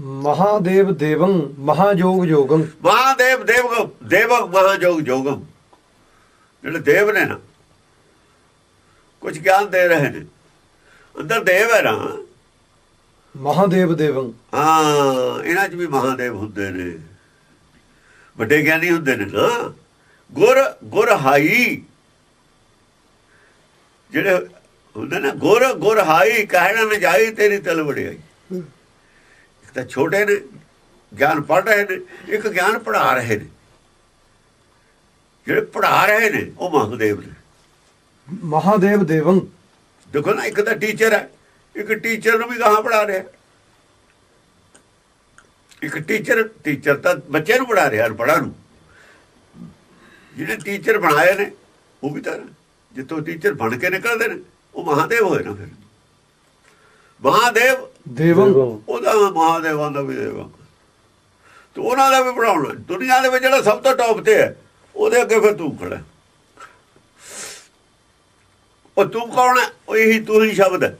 ਮਹਾਦੇਵ ਦੇਵੰ ਮਹਾਯੋਗ ਯੋਗੰ ਮਹਾਦੇਵ ਦੇਵ ਦੇਵਕ ਮਹਾਜੋਗ ਜੋਗਮ ਜਿਹੜੇ ਦੇਵ ਨੇ ਨਾ ਕੁਝ ਗਿਆਨ ਦੇ ਰਹੇ ਨੇ। ਅੰਦਰ ਦੇਵ ਹੈ ਨਾ। ਮਹਾਦੇਵ ਦੇਵੰ। ਹਾਂ ਇਹਨਾਂ 'ਚ ਵੀ ਮਹਾਦੇਵ ਹੁੰਦੇ ਨੇ। ਵੱਡੇ ਗਿਆਨੀ ਹੁੰਦੇ ਨੇ ਨਾ। ਗੁਰ ਗੁਰ ਹਾਈ। ਜਿਹੜੇ ਹੁੰਦੇ ਨਾ ਗੁਰ ਗੁਰ ਹਾਈ ਕਹਿਣਾ ਨਾ ਜਾਈ ਤੇਰੀ ਤਲ ਵੜਿਆਈ ਇੱਕ ਤਾਂ ਛੋਟੇ ਨੇ ਗਿਆਨ ਪੜ੍ਹ ਰਹੇ ਨੇ ਇੱਕ ਗਿਆਨ ਪੜ੍ਹਾ ਰਹੇ ਨੇ। ਜਿਹੜੇ ਪੜ੍ਹਾ ਰਹੇ ਨੇ ਉਹ ਮਹਾਦੇਵ ਨੇ। ਮਹਾਦੇਵ ਦੇਵੰ। ਦੇਖੋ ਨਾ ਇੱਕ ਤਾਂ ਟੀਚਰ ਹੈ ਇੱਕ ਟੀਚਰ ਨੂੰ ਵੀ ਕਹਾਂ ਪੜ੍ਹਾ ਰਿਹਾ। ਇੱਕ ਟੀਚਰ ਟੀਚਰ ਤਾਂ ਬੱਚੇ ਨੂੰ ਪੜ੍ਹਾ ਰਿਹਾ ਪੜ੍ਹਾ ਨੂੰ। ਜਿਹੜੇ ਟੀਚਰ ਬਣਾਏ ਨੇ ਉਹ ਵੀ ਤਾਂ ਜਿੱਥੋਂ ਟੀਚਰ ਬਣ ਕੇ ਨਿਕਲਦੇ ਨੇ ਉਹ ਮਹਾਦੇਵ ਹੋਏ ਨਾ ਫਿਰ। ਮਹਾਦੇਵ? ਦੇਵੰ। ਉਹਦਾ ਮਹਾਦੇਵਾਂ ਦਾ ਵੀ ਦੇਵਾ ਤੇ ਉਹਨਾਂ ਦਾ ਵੀ ਪੜਾਉਣਾ ਦੁਨੀਆ ਦੇ ਵਿੱਚ ਜਿਹੜਾ ਸਭ ਤੋਂ ਟੌਪ ਤੇ ਹੈ ਉਹਦੇ ਅੱਗੇ ਫਿਰ ਤੂੰ ਖੜਾ ਉਹ ਤੂੰ ਕੌਣ ਹੈ? ਉਹ ਇਹੀ ਤੂੰ ਹੀ ਸ਼ਬਦ ਹੈ।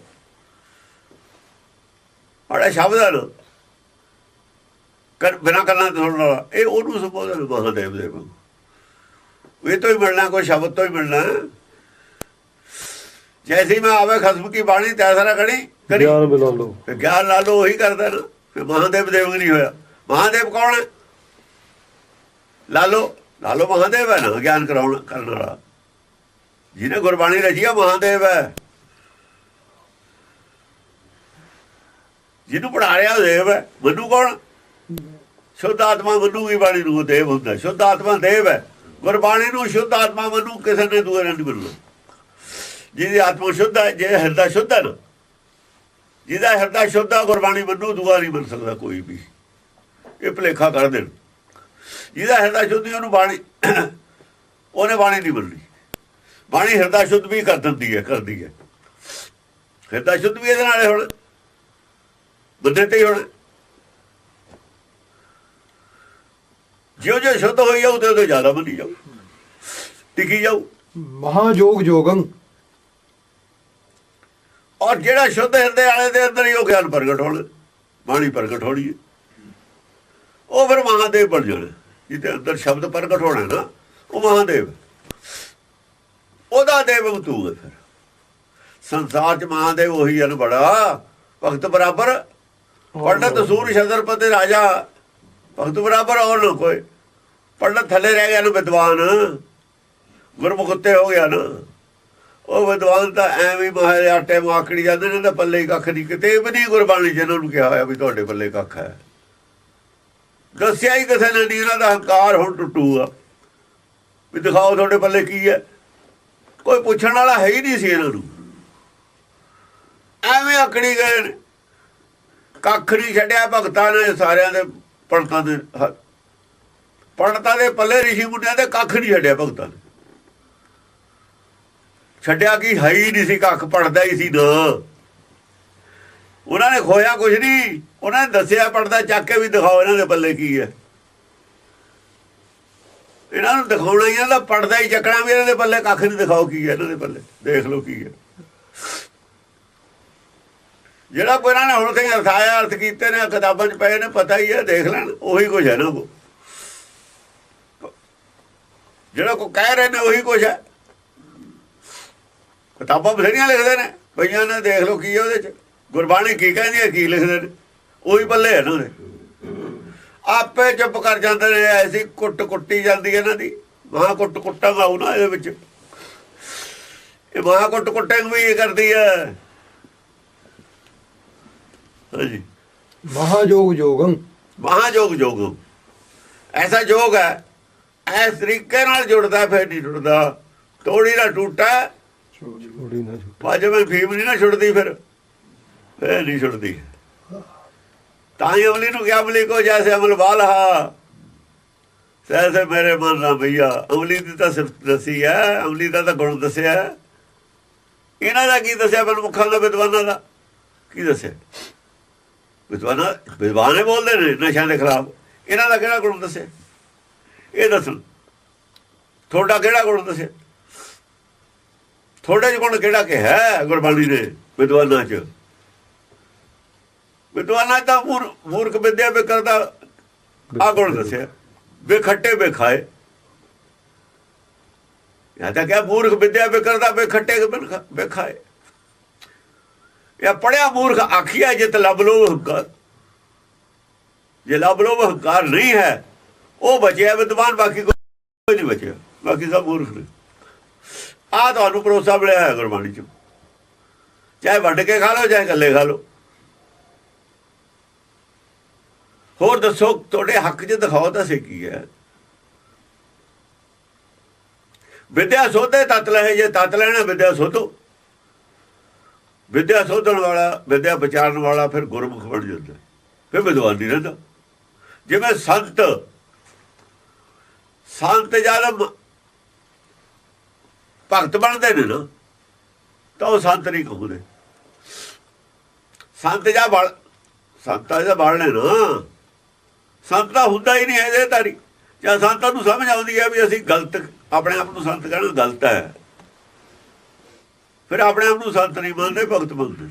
ਬੜਾ ਸ਼ਬਦ ਹੈ ਕਰ ਬਿਨਾ ਕਰਨਾ ਵਾਲਾ। ਇਹ ਉਹਨੂੰ ਸੰਬੋਧਨ ਮਹਾਦੇਵ ਦੇ ਨੂੰ ਇਹ ਤੋਂ ਹੀ ਮਿਲਣਾ ਕੋਈ ਸ਼ਬਦ ਤੋਂ ਹੀ ਮਿਲਣਾ। ਜੈਸੀ ਮੈਂ ਆਵੇ ਖਸਮ ਕੀ ਬਾਣੀ ਤੈਸਾ ਨਾ ਕਰੀ ਕਰੀ ਗਿਆਨ ਬਿਨਾ ਲੋ ਗਿਆਨ ਲਾ ਲਓ ਉਹੀ ਕਰਦਾ ਨਾ। ਫਿਰ ਮਹਾਦੇਵ ਦੇਵ ਨਹੀਂ ਹੋਇਆ। ਮਹਾਦੇਵ ਕੌਣ ਹੈ? ਲਾ ਲਓ ਲਾ ਲਓ ਮਹਾਦੇਵ ਹੈ ਨਾ ਗਿਆਨ ਕਰਾਉਣ ਕਰਨ ਵਾਲਾ। ਜਿਹਨੇ ਗੁਰਬਾਣੀ ਰਚੀ ਆ ਮਹਾਦੇਵ ਹੈ। ਜਿਹਨੂੰ ਪੜਾ ਰਿਹਾ ਦੇਵ ਹੈ ਮਨੂ ਕੌਣ? ਸ਼ੁੱਧ ਆਤਮਾ ਮਨੂ ਵੀ ਬਾਣੀ ਨੂੰ ਦੇਵ ਹੁੰਦਾ। ਸ਼ੁੱਧ ਆਤਮਾ ਦੇਵ ਹੈ। ਗੁਰਬਾਣੀ ਨੂੰ ਸ਼ੁੱਧ ਆਤਮਾ ਮਨੂ ਕਿਸੇ ਨੇ ਦੂਏ ਨੇ ਨਹੀਂ ਮੰਨਣਾ। ਜਿਹਦੀ ਆਤਮਾ ਸ਼ੁੱਧ ਹੈ ਜੇ ਹਿਰਦਾ ਸ਼ੁੱਧ ਹੈ ਨਾ, ਜਿਹਦਾ ਹਿਰਦਾ ਸ਼ੁੱਧ ਹੈ ਗੁਰਬਾਣੀ ਮੰਨੂ ਦੂਆ ਨਹੀਂ ਮੰਨ ਸਕਦਾ ਕੋਈ ਵੀ। ਇਹ ਭਲੇਖਾ ਕਰ ਦੇਣ। ਜਿਹਦਾ ਹਿਰਦਾ ਸ਼ੁੱਧ ਨਹੀਂ, ਉਹਨੂੰ ਬਾਣੀ, ਉਹਨੇ ਬਾਣੀ ਨਹੀਂ ਮੰਨਣੀ ਬਾਣੀ ਹਿਰਦਾ ਸ਼ੁੱਧ ਵੀ ਕਰ ਦਿੰਦੀ ਹੈ, ਕਰਦੀ ਹੈ। ਹਿਰਦਾ ਸ਼ੁੱਧ ਵੀ ਇਹਦੇ ਨਾਲ ਹੁਣ, ਬੰਦੇ ਤੇ ਹੀ ਹੁਣ। ਜਿਉਂ ਜਿਉਂ ਸ਼ੁੱਧ ਹੋਈ ਜਾਊ, ਤੇ ਉਹਦੇ ਜ਼ਿਆਦਾ ਮੰਨੀ ਜਾਊ। ਟਿਕੀ ਜਾਊ। ਮਹਾਯੋਗ ਯੋਗੰ ਔਰ ਜਿਹੜਾ ਸ਼ੁੱਧ ਹਿਰਦੇ ਵਾਲੇ ਦੇ ਅੰਦਰ ਹੀ ਉਹ ਗਿਆਨ ਪ੍ਰਗਟ ਹੋਣਾ ਬਾਣੀ ਪ੍ਰਗਟ ਹੋਣੀ ਉਹ ਫਿਰ ਮਹਾਦੇਵ ਬਣ ਜਾਣਾ ਜਿਹਦੇ ਅੰਦਰ ਸ਼ਬਦ ਪ੍ਰਗਟ ਹੋਣਾ ਨਾ ਉਹ ਮਹਾਦੇਵ। ਉਹਦਾ ਦੇਵ ਤੂੰ ਫਿਰ। ਸੰਸਾਰ ਚ ਮਹਾਦੇਵ ਉਹੀ ਹਨ ਬੜਾ ਭਗਤ ਬਰਾਬਰ। ਪੰਡਤ ਸੂਰ ਛਤਰਪਤੀ ਰਾਜਾ ਭਗਤ ਬਰਾਬਰ ਹੋਰ ਨਾ ਕੋਈ। ਪੰਡਤ ਥੱਲੇ ਰਹਿ ਗਿਆ ਨਾ ਵਿਦਵਾਨ। ਗੁਰਮੁਖ ਉੱਤੇ ਹੋ ਗਿਆ ਨਾ। ਉਹ ਵਿਦਵਾਨ ਤਾਂ ਐਵੇਂ ਹੀ ਮਹਾਰੇ ਆਟੇ ਮਾਕੜੀ ਜਾਂਦੇ ਨੇ ਤਾਂ ਪੱਲੇ ਕੱਖ ਨਹੀਂ ਕਿਤੇ ਵੀ ਨਹੀਂ ਗੁਰਬਾਣੀ ਜਿਹਨਾਂ ਨੂੰ ਕਿਹਾ ਹੋਇਆ ਵੀ ਤੁਹਾਡੇ ਪੱਲੇ ਕੱਖ ਹੈ। ਦੱਸਿਆ ਹੀ ਕਿਸੇ ਨੇ ਨਹੀਂ, ਇਹਨਾਂ ਦਾ ਹੰਕਾਰ ਹੁਣ ਟੁੱਟੂਗਾ ਵੀ ਦਿਖਾਓ ਤੁਹਾਡੇ ਪੱਲੇ ਕੀ ਹੈ। ਕੋਈ ਪੁੱਛਣ ਵਾਲਾ ਹੈ ਹੀ ਨਹੀਂ ਸੀ ਇਹਨਾਂ ਨੂੰ। ਐਵੇਂ ਆਕੜੀ ਗਏ ਨੇ। ਕੱਖ ਨਹੀਂ ਛੱਡਿਆ ਭਗਤਾਂ ਨੇ ਸਾਰਿਆਂ ਦੇ ਪੰਡਤਾਂ ਦੇ ਹ- ਪੰਡਤਾਂ ਦੇ ਪੱਲੇ ਰਿਸ਼ੀ ਮੁੰਡਿਆਂ ਦੇ ਕੱਖ ਨਹੀਂ ਛੱਡਿਆ ਭਗਤਾਂ ਨੇ। ਛੱਡਿਆ ਕੀ? ਹੈ ਹੀ ਨਹੀਂ ਸੀ ਕੱਖ ਪੜਦਾ ਹੀ ਸੀ ਨਾ ਉਹਨਾਂ ਨੇ ਖੋਇਆ ਕੁਝ ਨਹੀਂ ਉਹਨਾਂ ਨੇ ਦੱਸਿਆ ਪੜਦਾ ਚੱਕ ਕੇ ਵੀ ਦਿਖਾਓ ਇਹਨਾਂ ਦੇ ਬੱਲੇ ਕੀ ਹੈ। ਇਹਨਾਂ ਨੂੰ ਦਿਖਾਉਣਾ ਹੀ ਇਹਨਾਂ ਦਾ ਪੜਦਾ ਹੀ ਚੱਕਣਾ ਵੀ ਇਹਨਾਂ ਦੇ ਬੱਲੇ ਕੱਖ ਨਹੀਂ ਦਿਖਾਓ ਕੀ ਹੈ ਇਹਨਾਂ ਦੇ ਬੱਲੇ ਦੇਖ ਲਓ ਕੀ ਹੈ। ਜਿਹੜਾ ਕੋਈ ਇਹਨਾਂ ਨੇ ਹੁਣ ਤੇ ਅਰਥਾਇਆ, ਅਰਥ ਕੀਤੇ ਨੇ, ਕਿਤਾਬਾਂ 'ਚ ਪਏ ਨੇ, ਪਤਾ ਹੀ ਹੈ, ਦੇਖ ਲੈਣ, ਉਹੀ ਕੁਝ ਹੈ ਨਾ ਉਹ ਜਿਹੜਾ ਕੋ ਕਹਿ ਰਹੇ ਨੇ, ਉਹੀ ਕੁਝ ਹੈ। ਕਿਤਾਬਾਂ ਬਥੇਰੀਆਂ ਲਿਖਦੇ ਨੇ। ਪਈਆਂ ਨੇ ਦੇਖ ਲਓ ਕੀ ਹੈ ਉਹਦੇ 'ਚ। ਗੁਰਬਾਣੀ ਕੀ ਕਹਿੰਦੀ ਹੈ ਕੀ ਲਿਖਦੇ ਨੇ। ਉਹੀ ਪੱਲੇ ਹੈ ਨਾ ਆਪੇ ਚੁੱਪ ਕਰ ਜਾਂਦੇ ਨੇ ਐਸੀ ਕੁੱਟ ਕੁੱਟੀ ਜਾਂਦੀ ਹੈ ਇਹਨਾਂ ਦੀ। ਮਹਾ ਕੁੱਟ ਕੁੱਟਾਂਗਾ ਉਹ ਨਾ ਇਹਦੇ ਵਿੱਚ। ਇਹ ਮਹਾ ਕੁੱਟ ਕੁੱਟਾਂ ਵੀ ਇਹ ਕਰਦੀ ਹੈ ਹਾਂਜੀ। ਮਹਾਯੋਗ ਯੋਗੰ ਮਹਾਯੋਗ ਯੋਗ ਐਸਾ ਯੋਗ ਹੈ ਐਸ ਤਰੀਕੇ ਨਾਲ ਜੁੜਦਾ ਫਿਰ ਨਹੀਂ ਟੁੱਟਦਾ ਤੋੜੀ ਨਾ ਟੁੱਟਾ। ਛੋੜੀ ਨਾ ਛੋਟੀ ਬਾਜੇ ਵਿੱਚ ਫੀਮ ਨਹੀਂ ਨਾ ਛੁੱਟਦੀ ਫਿਰ। ਫਿਰ ਨਹੀਂ ਛੁੱਟਦੀ। ਤਾਂ ਹੀ ਅਮਲੀ ਨੂੰ ਕਿਹਾ ਅਮਲੀ ਕੋ ਜੈਸੇ ਅਮਲ ਵਾਲਾ। ਸੈਸੇ ਮੇਰੇ ਮਨ ਨਾ ਭਈਆ ਅਮਲੀ ਦੀ ਤਾਂ ਸਿਰਫ ਦਸੀ ਹੈ ਅਮਲੀ ਦਾ ਤਾਂ ਗੁਣ ਦੱਸਿਆ ਹੈ। ਇਹਨਾਂ ਦਾ ਕੀ ਦੱਸਿਆ ਮਨਮੁਖਾਂ ਦਾ ਵਿਦਵਾਨਾਂ ਦਾ? ਕੀ ਦੱਸਿਆ? ਵਿਦਵਾਨਾਂ ਵਿਦਵਾਨੇ ਬੋਲਦੇ ਨੇ ਨਸ਼ਿਆਂ ਦੇ ਖਿਲਾਫ। ਇਹਨਾਂ ਦਾ ਕਿਹੜਾ ਗੁਣ ਦੱਸਿਆ? ਇਹ ਦੱਸਣ। ਤੁਹਾਡਾ ਕਿਹੜਾ ਗੁਣ ਦੱਸਿਆ? ਥੋੜੇ ਜਿਹਾ ਗੁਣ ਕਿਹੜਾ ਕਿ ਹੈ ਗੁਰਬਾਣੀ ਨੇ ਵਿਦਵਾਨਾਂ ਚ? ਵਿਦਵਾਨਾਂ ਦਾ ਮੂਰ- ਮੂਰਖ ਵਿਦਿਆ ਬੇ ਕਰਦਾ ਆ ਗੁਣ ਦੱਸਿਆ? ਵੇ ਖੱਟੇ ਵੇ ਖਾਏ। ਇਹ ਤਾਂ ਕਿਹਾ ਮੂਰਖ ਵਿਦਿਆ ਬੇ ਕਰਦਾ ਵੇ ਖੱਟੇ ਵੇ ਖਾਏ। ਇਹ ਪੜਿਆ ਮੂਰਖ ਆਖਿਆ ਜਿਤ ਲਬ ਲੋ ਹੰਕਾਰ ਜੇ ਲਬ ਲੋ ਹੰਕਾਰ ਨਹੀਂ ਹੈ ਉਹ ਬਚਿਆ ਵਿਦਵਾਨ ਬਾਕੀ ਕੋਈ ਨਹੀਂ ਬਚਿਆ। ਬਾਕੀ ਸਭ ਮੂਰਖ ਨੇ। ਆ ਤੁਹਾਨੂੰ ਭਰੋਸਾ ਮਿਲਿਆ ਹੈ ਗੁਰਬਾਣੀ ਚ। ਚਾਹੇ ਵੰਡ ਕੇ ਖਾ ਲਓ, ਚਾਹੇ ਇਕੱਲੇ ਖਾ ਲਓ। ਹੋਰ ਦੱਸੋ, ਤੁਹਾਡੇ ਹੱਕ 'ਚ ਦਿਖਾਓ ਤਾਂ ਸੇ ਕੀ ਹੈ। ਵਿਦਿਆ ਸੋਧੇ, ਤਤ ਲਹੇ, ਜੇ ਤਤ ਲੈਣਾ, ਵਿਦਿਆ ਸੋਧੋ। ਵਿਦਿਆ ਸੋਧਣ ਵਾਲਾ, ਵਿਦਿਆ ਵਿਚਾਰਨ ਵਾਲਾ ਫਿਰ ਗੁਰਮੁਖ ਬਣ ਜਾਂਦਾ। ਫਿਰ ਵਿਦਵਾਨ ਨਹੀਂ ਰਹਿੰਦਾ। ਜਿਵੇਂ ਸੰਤ ਸੰਤ ਜਦ ਭਗਤ ਬਣਦੇ ਨੇ ਨਾ ਤਾਂ ਉਹ ਸੰਤ ਨਹੀਂ ਕਹੂਦੇ। ਸੰਤ ਜਾਂ ਬਲ ਸੰਤਾਂ ਦਾ ਬਲ ਨੇ ਨਾ। ਸੰਤ ਤਾਂ ਹੁੰਦਾ ਹੀ ਨਹੀਂ ਇਹਦੇ ਤਾਰੀ ਜਾਂ ਸੰਤਾਂ ਨੂੰ ਸਮਝ ਆਉਂਦੀ ਹੈ ਵੀ ਅਸੀਂ ਗਲਤ ਆਪਣੇ ਆਪ ਨੂੰ ਸੰਤ ਕਹਿਣਾ ਗਲਤ ਹੈ। ਫਿਰ ਆਪਣੇ ਆਪ ਨੂੰ ਸੰਤ ਨਹੀਂ ਮੰਨਦੇ ਭਗਤ ਮੰਨਦੇ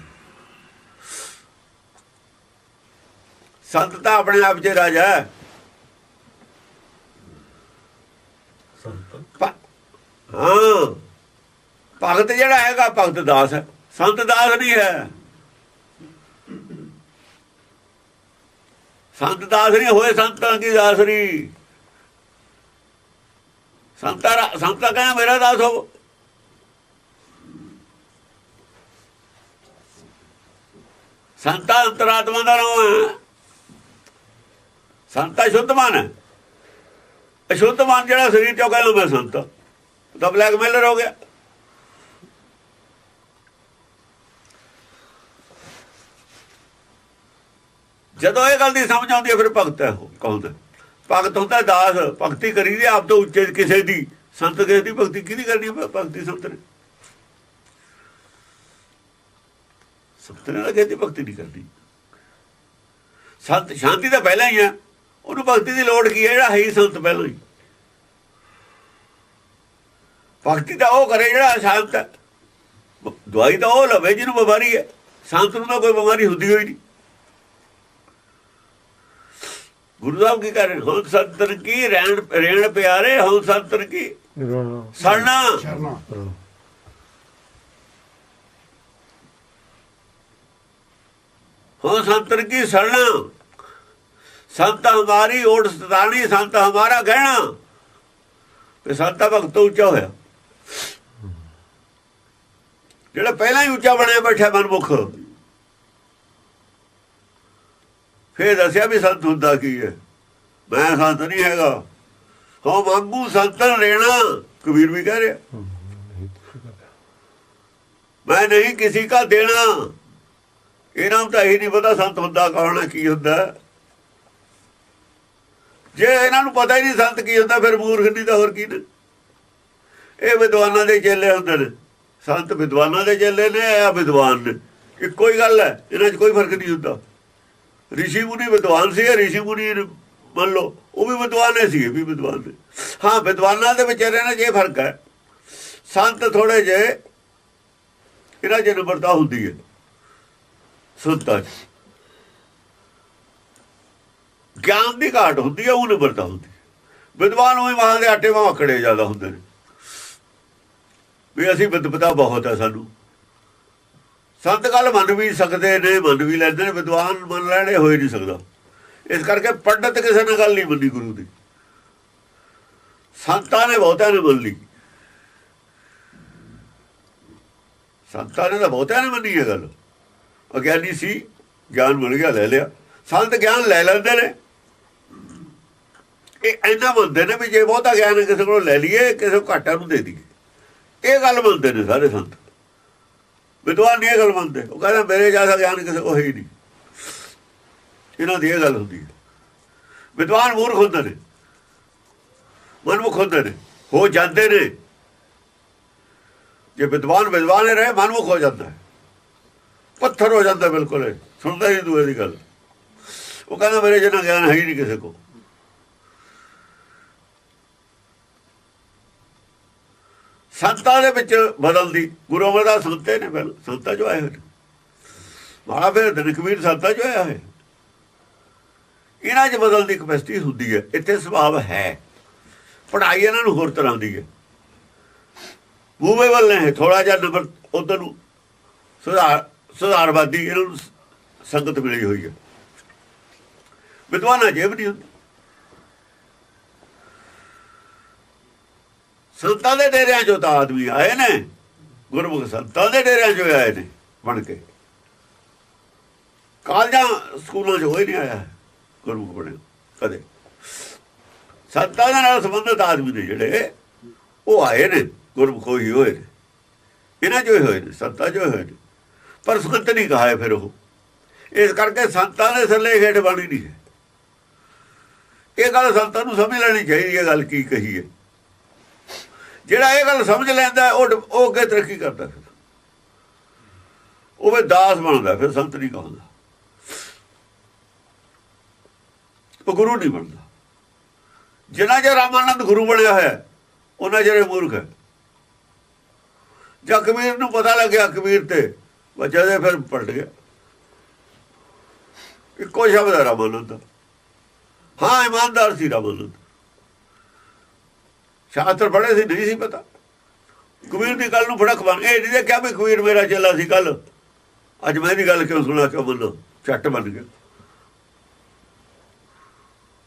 ਸੰਤ ਤਾਂ ਆਪਣੇ ਆਪ 'ਚ ਰਾਜਾ ਹੈ। ਪ- ਹਾਂ। ਭਗਤ ਜਿਹੜਾ ਹੈਗਾ, ਭਗਤ ਦਾਸ ਹੈ। ਸੰਤ ਦਾਸ ਨਹੀਂ ਹੈ। ਸੰਤ ਦਾਸ ਨਹੀਂ ਹੋਏ, ਸੰਤਾਂ ਕੀ ਦਾਸ ਨਹੀਂ। ਸੰਤਾਂ ਸੰਤਾਂ ਕਹਿੰਦਾ ਮੇਰਾ ਦਾਸ ਹੋ ਸੰਤਾਂ ਅੰਤਰਾਤਮਾ ਦਾ ਨਾਮ ਹੈ। ਸੰਤਾ ਸ਼ੁੱਧ ਮਨ ਹੈ। ਅਸ਼ੁੱਧ ਮਨ ਜਿਹੜਾ ਸਰੀਰ ਚੋਂ ਕਹਿੰਦਾ ਮੈਂ ਸੰਤ। ਤਾਂ ਬਲੈਕਮੇਲਰ ਹੋ ਗਿਆ। ਜਦੋਂ ਇਹ ਗੱਲ ਦੀ ਸਮਝ ਆਉਂਦੀ ਹੈ ਫਿਰ ਭਗਤ ਹੈ ਉਹ ਕਹਉਂਦਾ ਭਗਤ ਹੁੰਦਾ ਦਾਸ, ਭਗਤੀ ਕਰੀ ਦੀ, ਆਪ ਤੋਂ ਉੱਚੇ ਕਿਸੇ ਦੀ। ਸੰਤ ਕਿਸੇ ਦੀ ਭਗਤੀ ਕਿਹਦੀ ਕਰਨੀ ਭਗਤੀ ਸੰਤ ਨੇ? ਸੰਤ ਨੇ ਕਿਸੇ ਦੀ ਭਗਤੀ ਨਹੀਂ ਕਰਨੀ। ਸੰਤ ਸ਼ਾਂਤੀ ਤਾਂ ਪਹਿਲਾਂ ਹੀ ਹੈ। ਉਹਨੂੰ ਭਗਤੀ ਦੀ ਲੋੜ ਕੀ ਹੈ? ਜਿਹੜਾ ਹੈ ਸੰਤ ਪਹਿਲਾਂ ਹੀ। ਭਗਤੀ ਤਾਂ ਉਹ ਕਰੇ ਜਿਹੜਾ ਸ਼ਾਂਤ ਹੈ। ਦਵਾਈ ਤਾਂ ਉਹ ਲਵੇ, ਜਿਹਨੂੰ ਬਿਮਾਰੀ ਹੈ। ਸੰਤ ਨੂੰ ਤਾਂ ਕੋਈ ਬਿਮਾਰੀ ਹੁੰਦੀ ਹੋਈ ਨਹੀਂ। ਗੁਰੂ ਸਾਹਿਬ ਕੀ ਕਰ ਰਹੇ? ਹੁਣ ਸੰਤਨ ਕੀ? ਰਹਿਣ ਰਹਿਣ ਪਿਆਰੇ ਹੁਣ ਸੰਤਨ ਕੀ? ਸੜਨਾ ਹੁਣ ਸੰਤਨ ਕੀ? ਸੜਨਾ ਸੰਤ ਹਮਾਰੀ ਓਟ ਸਤਾਣੀ ਸੰਤ ਹਮਾਰਾ ਗਹਿਣਾ। ਤੇ ਸੰਤਾ ਭਗਤ ਉੱਚਾ ਹੋਇਆ। ਜਿਹੜਾ ਪਹਿਲਾਂ ਹੀ ਉੱਚਾ ਬਣਿਆ ਬੈਠਾ ਮਨਮੁਖ। ਫੇਰ ਦੱਸਿਆ ਵੀ ਸੰਤ ਹੁੰਦਾ ਕੀ ਹੈ? ਮੈਂ ਸੰਤ ਨਹੀਂ ਹੈਗਾ। ਹੋ ਵਾਂਗੂ ਸੰਤਨ ਰਹਿਣਾ, ਕਬੀਰ ਵੀ ਕਹਿ ਰਿਹਾ। ਮੈਂ ਨਹੀਂ ਕਿਸੇ ਕਾ ਦੇਣਾ। ਇਹਨਾਂ ਨੂੰ ਤਾਂ ਇਹ ਨਹੀਂ ਪਤਾ ਸੰਤ ਹੁੰਦਾ ਕੌਣ ਹੈ, ਕੀ ਹੁੰਦਾ ਜੇ ਇਹਨਾਂ ਨੂੰ ਪਤਾ ਹੀ ਨਹੀਂ ਸੰਤ ਕੀ ਹੁੰਦਾ, ਫਿਰ ਮੂਰਖ ਨਹੀਂ ਤਾਂ ਹੋਰ ਕੀ ਨੇ? ਇਹ ਵਿਦਵਾਨਾਂ ਦੇ ਚੇਲੇ ਹੁੰਦੇ ਨੇ। ਸੰਤ ਵਿਦਵਾਨਾਂ ਦੇ ਚੇਲੇ ਨੇ ਆ ਵਿਦਵਾਨ ਨੇ। ਇੱਕੋ ਹੀ ਗੱਲ ਹੈ, ਇਹਨਾਂ 'ਚ ਕੋਈ ਫ਼ਰਕ ਨਹੀਂ ਹੁੰਦਾ। ਰਿਸ਼ੀ ਮੁਨੀ ਵਿਦਵਾਨ ਸੀ ਰਿਸ਼ੀ ਮੁਨੀ ਮੰਨ ਲਓ, ਉਹ ਵੀ ਵਿਦਵਾਨ ਨੇ ਸੀ ਵੀ ਵਿਦਵਾਨ ਨੇ ਹਾਂ, ਵਿਦਵਾਨਾਂ ਦੇ ਵਿਚਾਰਿਆਂ ਨਾਲ ਇਹ ਫ਼ਰਕ ਹੈ, ਸੰਤ ਥੋੜੇ ਜੇ ਇਹਨਾਂ 'ਚ ਨਿਮਰਤਾ ਹੁੰਦੀ ਹੈ, ਸੰਤਾਂ 'ਚ। ਗਿਆਨ ਦੀ ਘਾਟ ਹੁੰਦੀ ਹੈ, ਉਹ ਨਿਮਰਤਾ ਹੁੰਦੀ ਵਿਦਵਾਨ ਉਹ ਮਹਾਂ ਦੇ ਆਟੇ ਵਾਂ ਅਕੜੇ ਜ਼ਿਆਦਾ ਹੁੰਦੇ ਨੇ। ਵੀ ਅਸੀਂ ਵਿਦਵਤਾ ਬਹੁਤ ਹੈ ਸਾਨੂੰ। ਸੰਤ ਗੱਲ ਮੰਨ ਵੀ ਸਕਦੇ ਨੇ, ਮੰਨ ਵੀ ਲੈਂਦੇ ਨੇ, ਵਿਦਵਾਨ ਮੰਨ ਲੈਣੇ ਹੋਈ ਨਹੀਂ ਸਕਦਾ। ਇਸ ਕਰਕੇ ਪੰਡਤ ਕਿਸੇ ਨਾਲ ਗੱਲ ਨਹੀਂ ਮੰਨੀ ਗੁਰੂ ਦੀ। ਸੰਤਾਂ ਨੇ ਬਹੁਤਿਆਂ ਨੇ ਮੰਨ ਲਈ। ਸੰਤਾਂ ਨੇ ਤਾਂ ਬਹੁਤਿਆਂ ਨੇ ਮੰਨੀ ਇਹ ਗੱਲ। ਅਗਿਆਨੀ ਸੀ, ਗਿਆਨ ਮਿਲ ਗਿਆ, ਲੈ ਲਿਆ। ਸੰਤ ਗਿਆਨ ਲੈ ਲੈਂਦੇ ਨੇ। ਇਹ ਇੰਨਾ ਮੰਨਦੇ ਨੇ ਵੀ ਜੇ ਬਹੁਤਾ ਗਿਆਨ ਕਿਸੇ ਕੋਲੋਂ ਲੈ ਲਈਏ, ਕਿਸੇ ਨੂੰ ਘਾਟਾ ਨੂੰ ਦੇ ਦਈਏ। ਇਹ ਗੱਲ ਮੰਨਦੇ ਨੇ ਸਾਰੇ ਸੰਤ। ਵਿਦਵਾਨ ਨਹੀਂ ਇਹ ਗੱਲ ਮੰਨਦੇ। ਉਹ ਕਹਿੰਦਾ ਮੇਰੇ ਜ਼ਿਆਦਾ ਗਿਆਨ ਕਿਸੇ ਕੋਲ ਹੈ ਹੀ ਨਹੀਂ। ਇਹਨਾਂ ਦੀ ਇਹ ਗੱਲ ਹੁੰਦੀ ਹੈ। ਵਿਦਵਾਨ ਮੂਰਖ ਹੁੰਦੇ ਨੇ। ਮਨਮੁਖ ਹੁੰਦੇ ਨੇ। ਹੋ ਜਾਂਦੇ ਨੇ। ਜੇ ਵਿਦਵਾਨ ਵਿਦਵਾਨ ਹੀ ਰਹੇ ਮਨਮੁਖ ਹੋ ਜਾਂਦਾ ਪੱਥਰ ਹੋ ਜਾਂਦਾ ਬਿਲਕੁਲ ਇਹ, ਸੁਣਦਾ ਹੀ ਦੂਏ ਦੀ ਗੱਲ। ਉਹ ਕਹਿੰਦਾ ਮੇਰੇ ਜਿੰਨਾ ਗਿਆਨ ਹੈ ਹੀ ਨਹੀਂ ਕਿਸੇ ਕੋਲ। ਸੰਤਾਂ ਦੇ ਵਿੱਚ ਬਦਲਦੀ, ਗੁਰੂ ਅਮਰਦਾਸ ਸੰਤੇ ਨੇ ਪਹਿਲਾਂ ਸੰਤਾਂ ਜੋ ਆਏ ਹੋਏ ਨੇ। ਮਾੜਾ ਫਿਰ ਦਨਕਵੀਰ ਸੰਤਾਂ ਆਇਆ ਹੋਇਆ ਇਹਨਾਂ 'ਚ ਬਦਲਣ ਦੀ ਕਪੈਸਿਟੀ ਹੁੰਦੀ ਹੈ, ਇੱਥੇ ਸੁਭਾਵ ਹੈ। ਪੜ੍ਹਾਈ ਇਹਨਾਂ ਨੂੰ ਹੋਰ ਤਰ੍ਹਾਂ ਦੀ ਹੈ। ਮੂਵੇਬਲ ਨੇ ਥੋੜਾ ਜਿਹਾ ਨੰਬਰ ਉਧਰ ਨੂੰ ਸੁਧਾਰ, ਸੁਧਾਰਵਾਦੀ, ਇਹਨਾਂ ਨੂੰ ਸੰਗਤ ਮਿਲੀ ਹੋਈ ਹੈ। ਵਿਦਵਾਨਾਂ ਜੇਬ ਨਹੀਂ ਹੁੰਦੀ। ਸੰਤਾਂ ਦੇ ਡੇਰਿਆਂ ਚੋਂ ਤਾਂ ਆਦਮੀ ਆਏ ਨੇ, ਗੁਰਮੁਖ ਸੰਤਾਂ ਦੇ ਡੇਰਿਆਂ ਚੋਂ ਆਏ ਨੇ, ਬਣ ਕੇ। ਕਾਲਜਾਂ ਸਕੂਲਾਂ 'ਚ ਹੋਈ ਨਹੀਂ ਆਇਆ, ਗੁਰਮੁਖ ਬਣਿਆ, ਕਦੇ। ਸੰਤਾਂ ਦੇ ਨਾਲ ਸੰਬੰਧਿਤ ਆਦਮੀ ਨੇ ਜਿਹੜੇ, ਉਹ ਆਏ ਨੇ, ਗੁਰਮੁਖ ਹੀ ਹੋਏ ਨੇ। ਇਹਨਾਂ ਜੋ ਹੋਏ ਨੇ ਸੰਤਾਂ ਜੋ ਹੋਏ ਨੇ। ਪਰ ਸੰਤ ਨਹੀਂ ਕਹਾਏ ਫਿਰ ਉਹ। ਇਸ ਕਰਕੇ ਸੰਤਾਂ ਦੇ ਥੱਲੇ ਹੇਠ ਬਣੀ ਨਹੀਂ ਹੈ ਇਹ ਗੱਲ ਸੰਤਾਂ ਨੂੰ ਸਮਝ ਲੈਣੀ ਚਾਹੀਦੀ ਹੈ ਗੱਲ ਕੀ ਕਹੀ ਹੈ ਜਿਹੜਾ ਇਹ ਗੱਲ ਸਮਝ ਲੈਂਦਾ ਹੈ, ਉਹ ਉਹ ਅੱਗੇ ਤਰੱਕੀ ਕਰਦਾ ਫਿਰ। ਉਹ ਵੀ ਦਾਸ ਬਣਦਾ ਫਿਰ ਸੰਤ ਨਹੀਂ ਕਹਾਉਂਦਾ। ਉਹ ਗੁਰੂ ਨਹੀਂ ਬਣਦਾ। ਜਿਨ੍ਹਾਂ ਚਿਰ ਰਾਮਾਨੰਦ ਗੁਰੂ ਬਣਿਆ ਹੋਇਆ ਉਹਨਾਂ ਜਿਹੜੇ ਮੂਰਖ ਹੈ। ਜਾਂ ਕਬੀਰ ਨੂੰ ਪਤਾ ਲੱਗਿਆ ਕਬੀਰ ਤੇ ਬੱਚਾ ਦੇ ਫਿਰ ਪਲਟ ਗਿਆ। ਇੱਕੋ ਸ਼ਬਦ ਹੈ ਰਾਮਾਨੰਦ ਹਾਂ ਇਮਾਨਦਾਰ ਸੀ ਰਾਮਾਨੰਦ। ਸ਼ਾਸਤਰ ਪੜ੍ਹੇ ਸੀ, ਨਹੀਂ ਸੀ ਪਤਾ। ਕਬੀਰ ਦੀ ਗੱਲ ਨੂੰ ਫੜਕ ਬਣ ਇਹ ਨਹੀਂ ਕਿਹਾ ਵੀ ਕਬੀਰ ਮੇਰਾ ਚੇਲਾ ਸੀ ਕੱਲ ਅੱਜ ਮੈਂ ਇਹਦੀ ਗੱਲ ਕਿਉਂ ਸੁਣਾ, ਕਿਉਂ ਮੰਨੋ ਝੱਟ ਬਣ ਗਿਆ।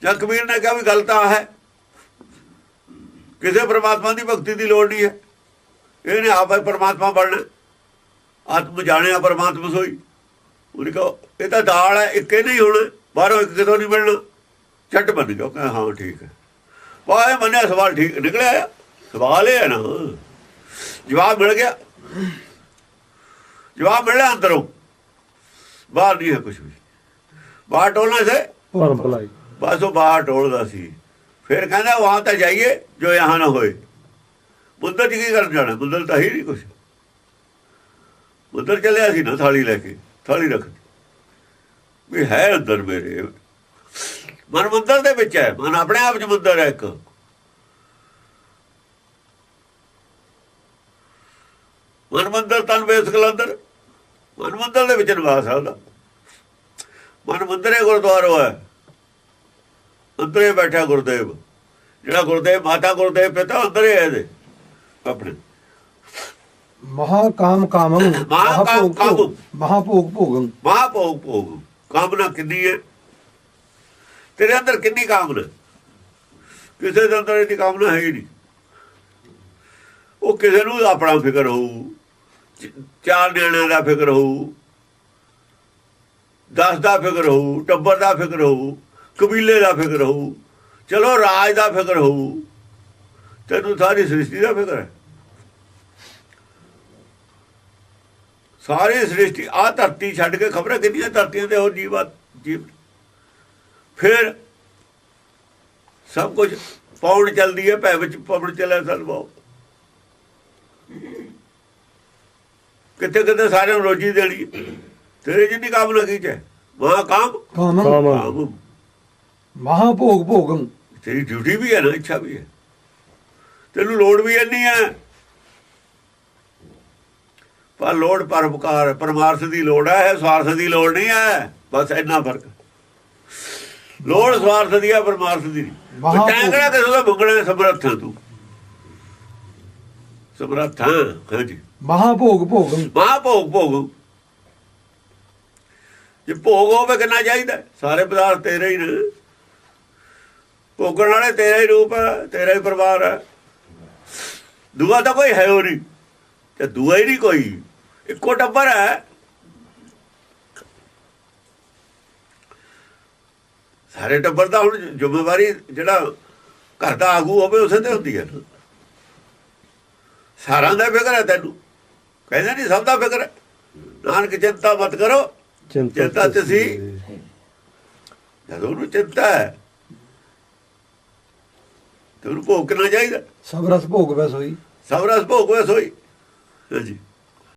ਜਾਂ ਕਬੀਰ ਨੇ ਕਿਹਾ ਵੀ ਗੱਲ ਤਾਂ ਹੈ। ਕਿਸੇ ਪ੍ਰਮਾਤਮਾ ਦੀ ਭਗਤੀ ਦੀ ਲੋੜ ਨਹੀਂ ਹੈ। ਇਹਨੇ ਆਪੇ ਪ੍ਰਮਾਤਮਾ ਬਣਨਾ। ਆਤਮ ਜਾਣਿਆ, ਪ੍ਰਮਾਤਮਾ ਸੋਈ। ਉਹਨੇ ਕਹਾ, ਇਹ ਤਾਂ ਦਾਲ ਹੈ, ਇੱਕ ਨਹੀਂ ਹੋਣਾ। ਬਾਹਰੋਂ ਇੱਕ ਕਿਤੋਂ ਨਹੀਂ ਮਿਲਣਾ। ਝੱਟ ਬਣ ਗਿਆ। ਉਹ ਹਾਂ, ਠੀਕ ਹੈ। ਇਹ ਮੰਨਿਆ ਸਵਾਲ ਠੀਕ ਨਿਕਲਿਆ ਸਵਾਲ ਇਹ ਹੈ ਨਾ ਜਵਾਬ ਮਿਲ ਗਿਆ। ਜਵਾਬ ਮਿਲਿਆ ਅੰਦਰੋਂ। ਬਾਹਰ ਨਹੀਂ ਹੈ ਕੁਝ ਵੀ। ਬਾਹਰ ਟੋਲਣਾ ਸੇ। ਭਰਮ ਭਲਾਈ ਬਸ ਉਹ ਬਾਹਰ ਟੋਲਦਾ ਸੀ। ਫਿਰ ਕਹਿੰਦਾ ਵਹਾਂ ਤਾਂ ਜਾਈਏ ਜੋ ਯਹਾਂ ਨਾ ਹੋਏ। ਮੁੰਦਰ ਚ ਕੀ ਕਰਨ ਜਾਣਾ? ਮੁੰਦਰ ਤਾਂ ਹੀ ਨਹੀਂ ਕੁਛ। ਮੁੰਦਰ ਚੱਲਿਆ ਸੀ ਨਾ ਥਾਲੀ ਲੈ ਕੇ ਥਾਲੀ ਰੱਖ। ਵੀ ਹੈ ਅੰਦਰ ਮੇਰੇ। ਮਨ ਮੰਦਰ ਦੇ ਵਿੱਚ ਹੈ ਮਨ ਆਪਣੇ ਆਪ ਚ ਮੰਦਰ ਹੈ ਇੱਕ। ਮਨ ਮੰਦਰ ਤਨ ਵੇਸ ਕਲੰਦਰ ਮਨ ਮੰਦਰ ਦੇ ਵਿੱਚ ਨਿਵਾਸ ਹੈ ਉਹਦਾ। ਮਨ ਮੰਦਰ ਗੁਰਦੁਆਰਾ ਹੈ। ਅੰਦਰੇ ਬੈਠਾ ਗੁਰਦੇਵ। ਜਿਹੜਾ ਗੁਰਦੇਵ ਮਾਤਾ ਗੁਰਦੇਵ ਪਿਤਾ ਅੰਦਰੇ ਹੈ ਇਹਦੇ ਆਪਣੇ। ਮਹਾ ਕਾਮ ਕਾਮੰ ਮਹਾਂ ਕਾਮ ਕਾਮੰ। ਮਹਾ ਭੋਗ। ਭੋਗੰ ਮਹਾ ਭੋਗ ਭੋਗ। ਕਾਮਨਾ ਕਿੰਨੀ ਹੈ? ਤੇਰੇ ਅੰਦਰ ਕਿੰਨੀ ਕਾਮਨਾ ਕਿਸੇ ਦੇ ਅੰਦਰ ਇਹਦੀ ਕਾਮਨਾ ਹੈ ਹੀ ਨਹੀਂ। ਉਹ ਕਿਸੇ ਨੂੰ ਆਪਣਾ ਫਿਕਰ ਹੋਊ, ਚਾਰ ਨਿਆਣਿਆਂ ਦਾ ਫਿਕਰ ਹੋਊ, ਦਸ ਦਾ ਫਿਕਰ ਹੋਊ, ਟੱਬਰ ਦਾ ਫਿਕਰ ਹੋਊ, ਕਬੀਲੇ ਦਾ ਫਿਕਰ ਹੋਊ, ਚਲੋ ਰਾਜ ਦਾ ਫਿਕਰ ਹੋਊ, ਤੈਨੂੰ ਸਾਰੀ ਸ੍ਰਿਸ਼ਟੀ ਦਾ ਫਿਕਰ ਹੈ। ਸਾਰੀ ਸ੍ਰਿਸ਼ਟੀ ਆ ਧਰਤੀ ਛੱਡ ਕੇ ਖਬਰਾਂ ਕਿੰਨੀਆਂ ਧਰਤੀਆਂ ਤੇ ਹੋਰ ਜੀਵਾਂ ਜੀਵ ਫਿਰ ਸਭ ਕੁਝ ਪੌਣ ਚੱਲਦੀ ਹੈ ਭੈ ਵਿੱਚ ਪਵਨ ਚੱਲੇ ਸਲਵਾਓ ਕਿਤੇ ਕਿਤੇ ਸਾਰਿਆਂ ਨੂੰ ਰੋਜੀ ਦੇਣੀ। ਤੇਰੇ ਜਿੰਨੀ ਕਾਮਨਾ ਕੀ ਚ ਮਹਾ ਕਾਮ? ਕਾਮੰ। ਕਾਮ। ਕਾਮ। ਮਹਾ ਭੋਗ ਭੋਗੰ ਤੇਰੀ ਡਿਊਟੀ ਵੀ ਹੈ ਨਾ ਇੱਛਾ ਵੀ ਹੈ। ਤੈਨੂੰ ਲੋੜ ਵੀ ਇੰਨੀ ਹੈ। ਪਰ ਲੋੜ ਪਰਮਕਾਰ ਪਰਮਾਰਥ ਦੀ ਲੋੜ ਹੈ ਸਵਾਰਥ ਦੀ ਲੋੜ ਨਹੀਂ ਹੈ। ਬਸ ਇੰਨਾ ਫ਼ਰਕ। ਲੋੜ ਸਵਾਰਥ ਦੀ ਹੈ ਪਰਮਾਰਥ ਦੀ ਨਹੀਂ। ਟੈਂਗੜਾ ਕਿਸੇ ਦਾ ਮੰਗਣਾ ਸਮਰੱਥ ਤੂੰ। ਸਮਰੱਥ ਹਾਂਜੀ ਮਹਾ ਭੋਗ ਭੋਗੰ। ਮਹਾ ਭੋਗ। ਭੋਗ ਜੇ ਭੋਗ ਹੋਵੇ ਕਿੰਨਾ ਚਾਹੀਦਾ? ਸਾਰੇ ਪਦਾਰਥ ਤੇਰੇ ਹੀ ਨੇ। ਭੋਗਣ ਵਾਲੇ ਤੇਰਾ ਹੀ ਰੂਪ ਹੈ ਤੇਰਾ ਹੀ ਪਰਿਵਾਰ ਹੈ ਦੂਆ ਤਾਂ ਕੋਈ ਹੈ ਹੋ ਨਹੀਂ। ਤੇ ਦੂਆ ਹੀ ਨਹੀਂ ਕੋਈ। ਇੱਕੋ ਟੱਬਰ ਹੈ। ਸਾਰੇ ਟੱਬਰ ਦਾ ਹੁਣ ਜ਼ਿੰਮੇਵਾਰੀ ਜਿਹੜਾ ਘਰ ਦਾ ਆਗੂ ਹੋਵੇ ਉਸੇ ਤੇ ਹੁੰਦੀ ਹੈ। ਨਾ। ਸਾਰਿਆਂ ਦਾ ਫਿਕਰ ਹੈ ਤੈਨੂੰ। ਕਹਿੰਦੇ ਨਹੀਂ ਸਭ ਦਾ ਫਿਕਰ ਹੈ। ਨਾਨਕ ਚਿੰਤਾ ਮਤ ਕਰੋ। ਚਿੰਤਾ ਤੁਸੀਂ ਜਦੋਂ ਉਹਨੂੰ ਚਿੰਤਾ ਹੈ ਤੇ ਉਹਨੂੰ ਭੋਗਣਾ ਚਾਹੀਦਾ? ਸਭ ਰਸ ਭੋਗ ਵੈਸ ਹੋਈ। ਸਭ ਰਸ ਭੋਗਵੇ ਸੋਈ ਹਾਂਜੀ।